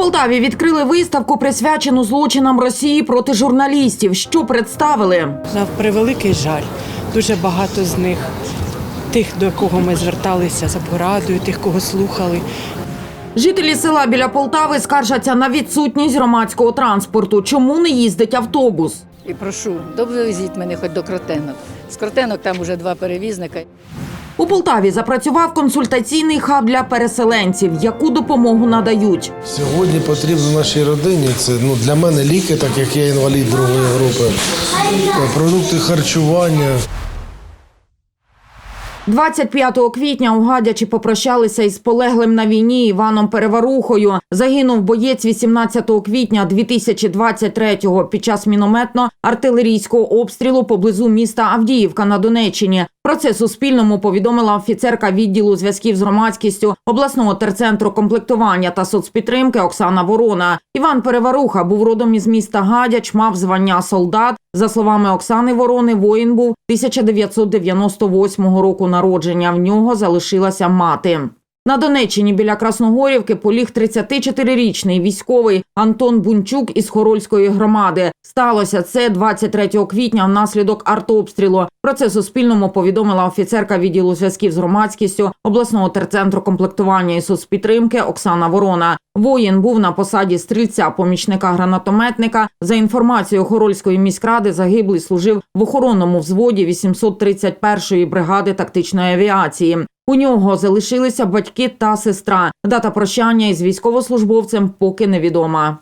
Полтаві відкрили виставку, присвячену злочинам Росії проти журналістів. Що представили? На превеликий жаль, дуже багато з них, тих, до кого ми зверталися за порадою, тих, кого слухали, Жителі села біля Полтави скаржаться на відсутність громадського транспорту. Чому не їздить автобус? І прошу, довезіть мене хоч до кротенок. З кротенок там уже два перевізника. У Полтаві запрацював консультаційний хаб для переселенців. Яку допомогу надають? Сьогодні потрібно нашій родині. Це ну для мене ліки, так як я інвалід другої групи, продукти харчування. 25 квітня у Гадячі попрощалися із полеглим на війні Іваном Переварухою. Загинув боєць 18 квітня 2023-го під час мінометно-артилерійського обстрілу поблизу міста Авдіївка на Донеччині. Про це Суспільному повідомила офіцерка відділу зв'язків з громадськістю обласного терцентру комплектування та соцпідтримки Оксана Ворона. Іван Переваруха був родом із міста Гадяч, мав звання солдат. За словами Оксани Ворони, воїн був 1998 року народження. В нього залишилася мати. На Донеччині біля Красногорівки поліг 34-річний військовий Антон Бунчук із Хорольської громади. Сталося це 23 квітня внаслідок артобстрілу. Про це Суспільному повідомила офіцерка відділу зв'язків з громадськістю обласного терцентру комплектування і соцпідтримки Оксана Ворона. Воїн був на посаді стрільця помічника гранатометника. За інформацією Хорольської міськради, загиблий служив в охоронному взводі 831-ї бригади тактичної авіації. У нього залишилися батьки та сестра. Дата прощання із військовослужбовцем поки невідома.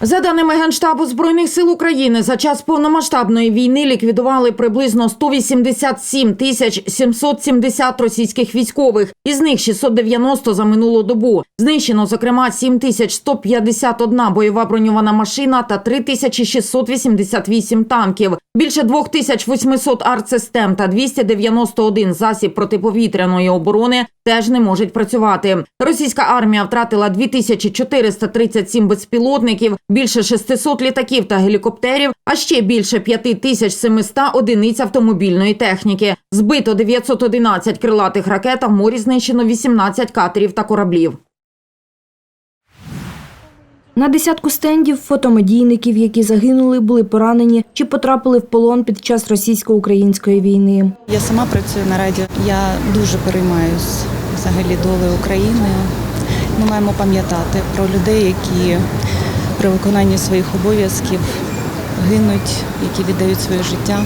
За даними Генштабу Збройних сил України, за час повномасштабної війни ліквідували приблизно 187 тисяч 770 російських військових, із них 690 за минулу добу. Знищено, зокрема, 7 тисяч 151 бойова броньована машина та 3 тисячі 688 танків, більше 2800 артсистем та 291 засіб протиповітряної оборони теж не можуть працювати. Російська армія втратила 2437 безпілотників, більше 600 літаків та гелікоптерів, а ще більше 5700 одиниць автомобільної техніки. Збито 911 крилатих ракет, а в морі знищено 18 катерів та кораблів. На десятку стендів фотомедійників, які загинули, були поранені чи потрапили в полон під час російсько-української війни. Я сама працюю на радіо. Я дуже переймаюсь взагалі долею України. Ми маємо пам'ятати про людей, які при виконанні своїх обов'язків гинуть, які віддають своє життя.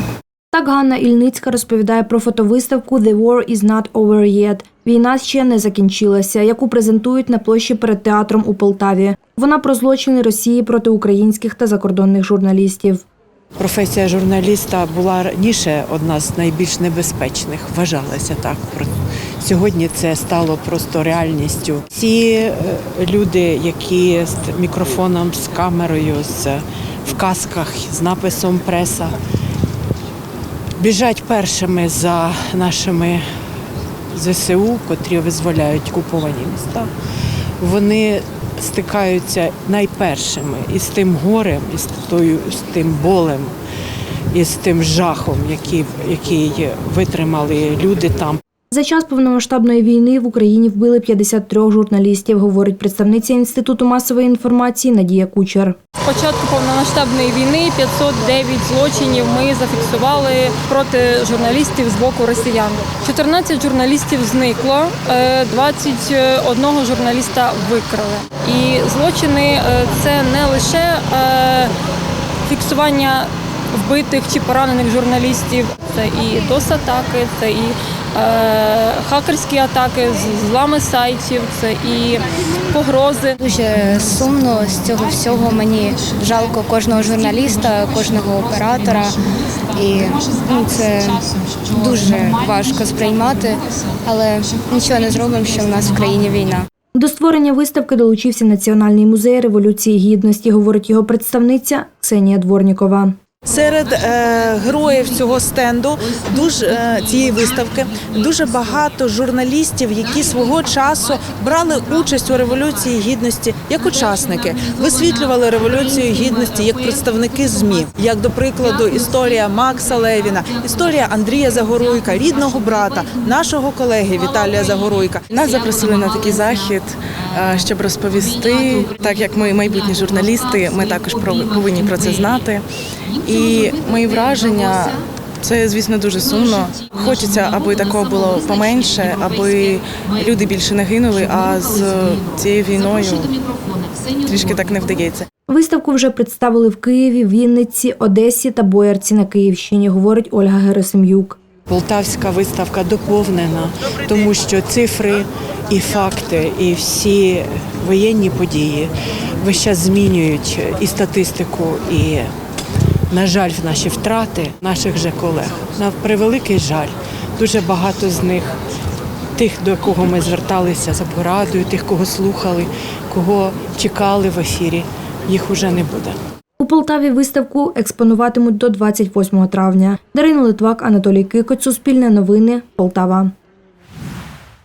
Так Ганна Ільницька розповідає про фотовиставку «The war is not over yet» – Війна ще не закінчилася, яку презентують на площі перед театром у Полтаві. Вона про злочини Росії проти українських та закордонних журналістів. Професія журналіста була раніше одна з найбільш небезпечних, вважалася так. Сьогодні це стало просто реальністю. Ці е, люди, які з мікрофоном, з камерою, з, в касках, з написом преса, біжать першими за нашими ЗСУ, котрі визволяють окуповані міста. Вони стикаються найпершими із тим горем, із тою, з тим болем, із тим жахом, який, який витримали люди там. За час повномасштабної війни в Україні вбили 53 журналістів, говорить представниця Інституту масової інформації Надія Кучер. З початку повномасштабної війни 509 злочинів ми зафіксували проти журналістів з боку росіян. 14 журналістів зникло, е, 21 журналіста викрали. І злочини е, це не лише е, фіксування вбитих чи поранених журналістів, це і дос-атаки, це і е, хакерські атаки, з- злами сайтів, це і погрози. Дуже сумно з цього всього. Мені жалко кожного журналіста, кожного оператора, і ну, це дуже важко сприймати, але нічого не зробимо, що в нас в країні війна. До створення виставки долучився Національний музей революції гідності, говорить його представниця Ксенія Дворнікова. Серед е, героїв цього стенду дуже е, цієї виставки дуже багато журналістів, які свого часу брали участь у революції гідності як учасники, висвітлювали революцію гідності як представники змі. Як до прикладу, історія Макса Левіна, історія Андрія Загоруйка, рідного брата, нашого колеги Віталія Загоруйка. Нас запросили на такий захід, е, щоб розповісти, так як ми майбутні журналісти, ми також повинні про це знати. І мої враження. Це, звісно, дуже сумно. Хочеться, аби такого було поменше, аби люди більше не гинули. А з цією війною трішки так не вдається. Виставку вже представили в Києві, Вінниці, Одесі та Боярці на Київщині, говорить Ольга Герасим'юк. Полтавська виставка доповнена, тому що цифри і факти, і всі воєнні події весь час змінюють і статистику, і, на жаль, наші втрати наших же колег. На превеликий жаль, дуже багато з них, тих, до кого ми зверталися за порадою, тих, кого слухали, кого чекали в ефірі, їх уже не буде. У Полтаві виставку експонуватимуть до 28 травня. Дарина Литвак, Анатолій Кикоць, Суспільне новини, Полтава.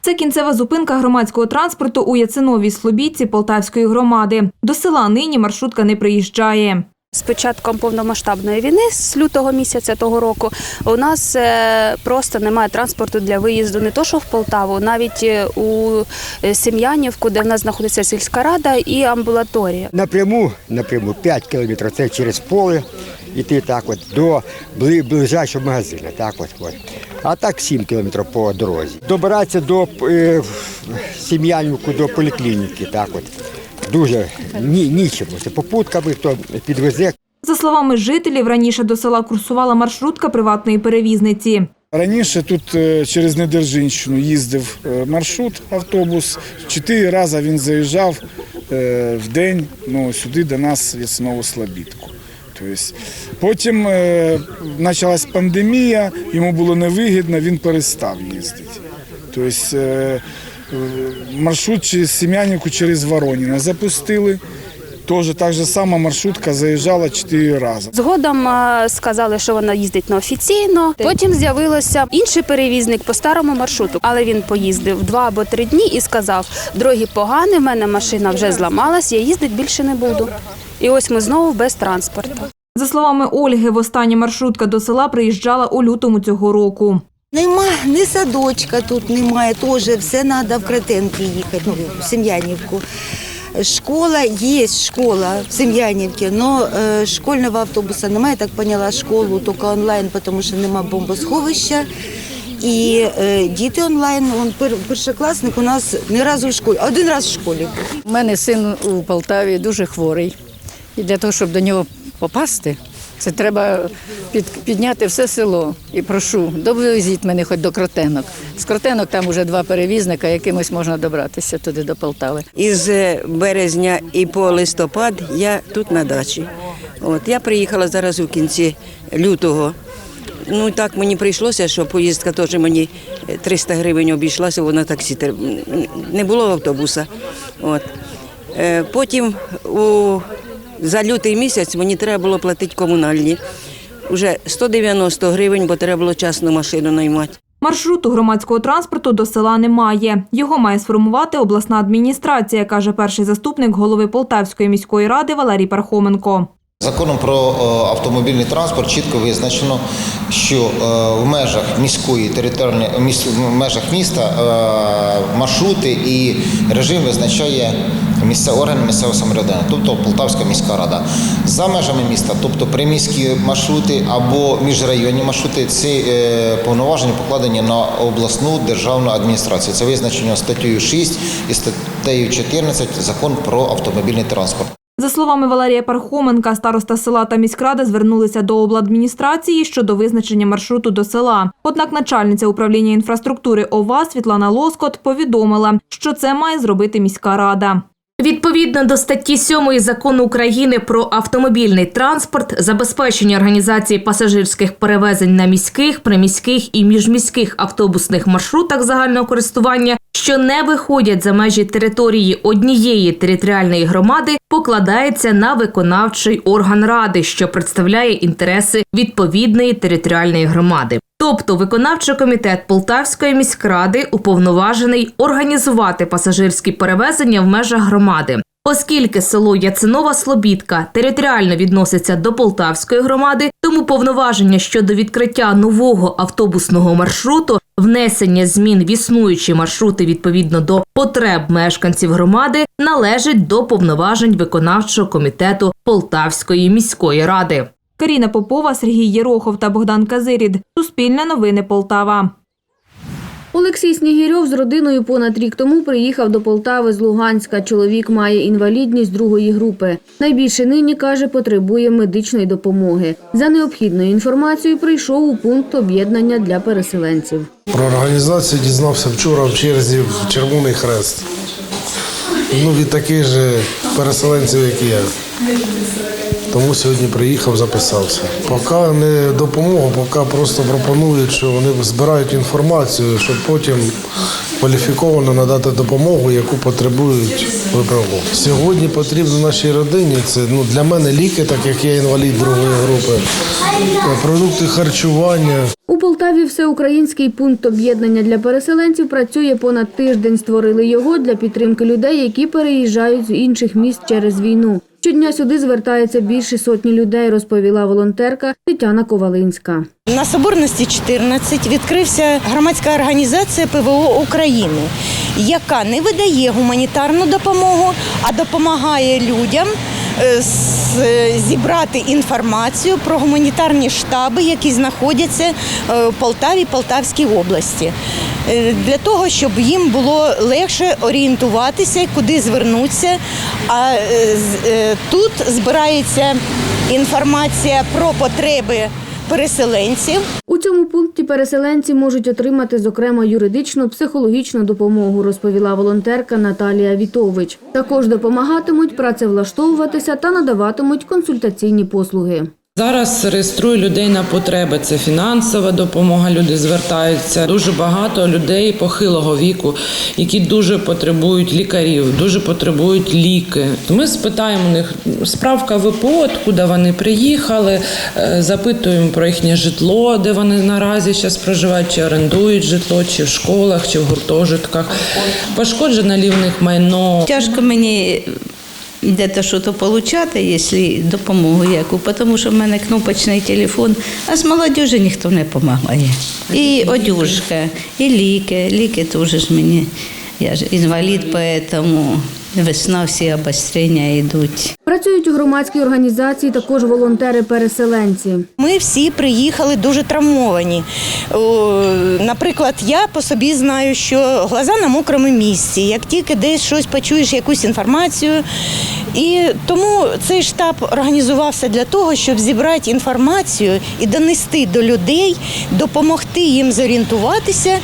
Це кінцева зупинка громадського транспорту у Яциновій Слобідці Полтавської громади. До села нині маршрутка не приїжджає. З початком повномасштабної війни з лютого місяця того року у нас е, просто немає транспорту для виїзду не то, що в Полтаву, навіть е, у е, Сім'янівку, де в нас знаходиться сільська рада і амбулаторія. Напряму, напряму 5 кілометрів це через поле. Іти так от до ближайшого магазину. Так от, от. А так 7 кілометрів по дорозі. Добиратися до е, Сім'янівку, до поліклініки. Так от. Дуже ні, нічим. Попутками, хто підвезе. За словами жителів, раніше до села курсувала маршрутка приватної перевізниці. Раніше тут е, через Недержинщину їздив е, маршрут, автобус. Чотири рази він заїжджав е, в день ну, сюди до нас в Яснову Слобідку. Тобто, потім почалась пандемія, йому було невигідно, він перестав їздити. Тобто, маршрут через Сем'янівку через Вороніна запустили. Теж так же сама маршрутка заїжджала чотири рази. Згодом е, сказали, що вона їздить неофіційно. Потім з'явився інший перевізник по старому маршруту, але він поїздив два або три дні і сказав: дороги погані, в мене машина вже зламалась, я їздити більше не буду. І ось ми знову без транспорту. За словами Ольги, востаннє маршрутка до села приїжджала у лютому цього року. Нема ні садочка тут немає, теж все треба в Кретенки їхати, ну, в Сем'янівку. Школа є школа в Сем'янівці, але школьного автобуса немає, я так поняла, школу тільки онлайн, тому що нема бомбосховища. І е, діти онлайн, он пер, першокласник у нас не разу в школі, один раз в школі. У мене син у Полтаві дуже хворий. І для того, щоб до нього попасти, це треба під, підняти все село. І прошу, довезіть мене хоч до Кротенок. З Кротенок там вже два перевізника, якимось можна добратися туди до Полтави. Із березня і по листопад я тут на дачі. От я приїхала зараз у кінці лютого. Ну так мені прийшлося, що поїздка теж мені 300 гривень обійшлася, вона таксі не було автобуса. От. Е, Потім у, за лютий місяць мені треба було платити комунальні. Уже 190 гривень, бо треба було частну машину наймати. Маршруту громадського транспорту до села немає. Його має сформувати обласна адміністрація, каже перший заступник голови Полтавської міської ради Валерій Пархоменко. Законом про е, автомобільний транспорт чітко визначено, що е, в межах міської територіальної в межах міста е, маршрути і режим визначає місце органи місцевого самоврядування, тобто Полтавська міська рада. За межами міста, тобто приміські маршрути або міжрайонні маршрути, ці е, повноваження покладені на обласну державну адміністрацію. Це визначено статтею 6 і статтею 14 закон про автомобільний транспорт. За словами Валерія Пархоменка, староста села та міськрада звернулися до обладміністрації щодо визначення маршруту до села. Однак начальниця управління інфраструктури ОВА Світлана Лоскот повідомила, що це має зробити міська рада. Відповідно до статті 7 закону України про автомобільний транспорт, забезпечення організації пасажирських перевезень на міських, приміських і міжміських автобусних маршрутах загального користування що не виходять за межі території однієї територіальної громади, покладається на виконавчий орган ради, що представляє інтереси відповідної територіальної громади. Тобто виконавчий комітет Полтавської міськради уповноважений організувати пасажирські перевезення в межах громади. Оскільки село Яцинова Слобідка територіально відноситься до Полтавської громади, тому повноваження щодо відкриття нового автобусного маршруту, внесення змін в існуючі маршрути відповідно до потреб мешканців громади належить до повноважень виконавчого комітету Полтавської міської ради. Каріна Попова, Сергій Єрохов та Богдан Казирід. Суспільне новини Полтава. Олексій Снігірьов з родиною понад рік тому приїхав до Полтави з Луганська. Чоловік має інвалідність другої групи. Найбільше нині каже, потребує медичної допомоги. За необхідною інформацією прийшов у пункт об'єднання для переселенців. Про організацію дізнався вчора в черзі в Червоний Хрест. Ну, від таких же переселенців, як і я. Тому сьогодні приїхав, записався. Поки не допомога, поки просто пропонують, що вони збирають інформацію, щоб потім кваліфіковано надати допомогу, яку потребують ВПО. Сьогодні потрібно нашій родині. Це ну для мене ліки, так як я інвалід другої групи, продукти харчування. У Полтаві всеукраїнський пункт об'єднання для переселенців працює понад тиждень. Створили його для підтримки людей, які переїжджають з інших міст через війну. Щодня сюди звертається більше сотні людей, розповіла волонтерка Тетяна Ковалинська. На Соборності 14 відкрився громадська організація ПВО України, яка не видає гуманітарну допомогу, а допомагає людям зібрати інформацію про гуманітарні штаби, які знаходяться е, в Полтаві, Полтавській області. Е, Для того, щоб їм було легше орієнтуватися, куди звернутися. А е, е, тут збирається інформація про потреби переселенців. У цьому пункті переселенці можуть отримати, зокрема, юридичну, психологічну допомогу, розповіла волонтерка Наталія Вітович. Також допомагатимуть працевлаштовуватися та надаватимуть консультаційні послуги. Зараз реєструю людей на потреби. Це фінансова допомога. Люди звертаються. Дуже багато людей похилого віку, які дуже потребують лікарів, дуже потребують ліки. Ми спитаємо у них справка ВПО, куди вони приїхали, е, запитуємо про їхнє житло, де вони наразі зараз проживають, чи орендують житло, чи в школах, чи в гуртожитках. Пошкоджене лі майно. Тяжко мені де-то щось отримати, якщо допомогу яку, тому що в мене кнопочний телефон, а з молодіжі ніхто не допомагає. І одюжка, і ліки. Ліки теж ж мені. Я ж інвалід, тому весна всі обострення йдуть. Працюють у громадській організації також волонтери-переселенці. Ми всі приїхали дуже травмовані. Наприклад, я по собі знаю, що глаза на мокрому місці, як тільки десь щось почуєш, якусь інформацію. І тому цей штаб організувався для того, щоб зібрати інформацію і донести до людей, допомогти їм зорієнтуватися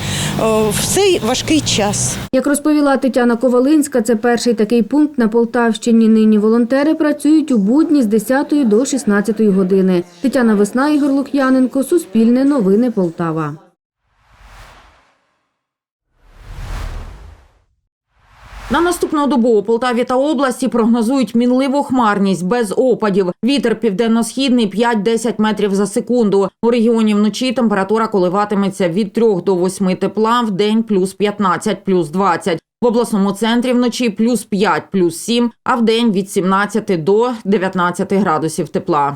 в цей важкий час. Як розповіла Тетяна Ковалинська, це перший такий пункт на Полтавщині. Нині волонтери працюють у будні з 10 до 16 години. Тетяна Весна, Ігор Лук'яненко, Суспільне новини Полтава. На наступну добу у Полтаві та області прогнозують мінливу хмарність без опадів. Вітер південно-східний 5-10 метрів за секунду. У регіоні вночі температура коливатиметься від 3 до 8 тепла, в день плюс 15, плюс 20. В обласному центрі вночі плюс 5, плюс 7, а в день від 17 до 19 градусів тепла.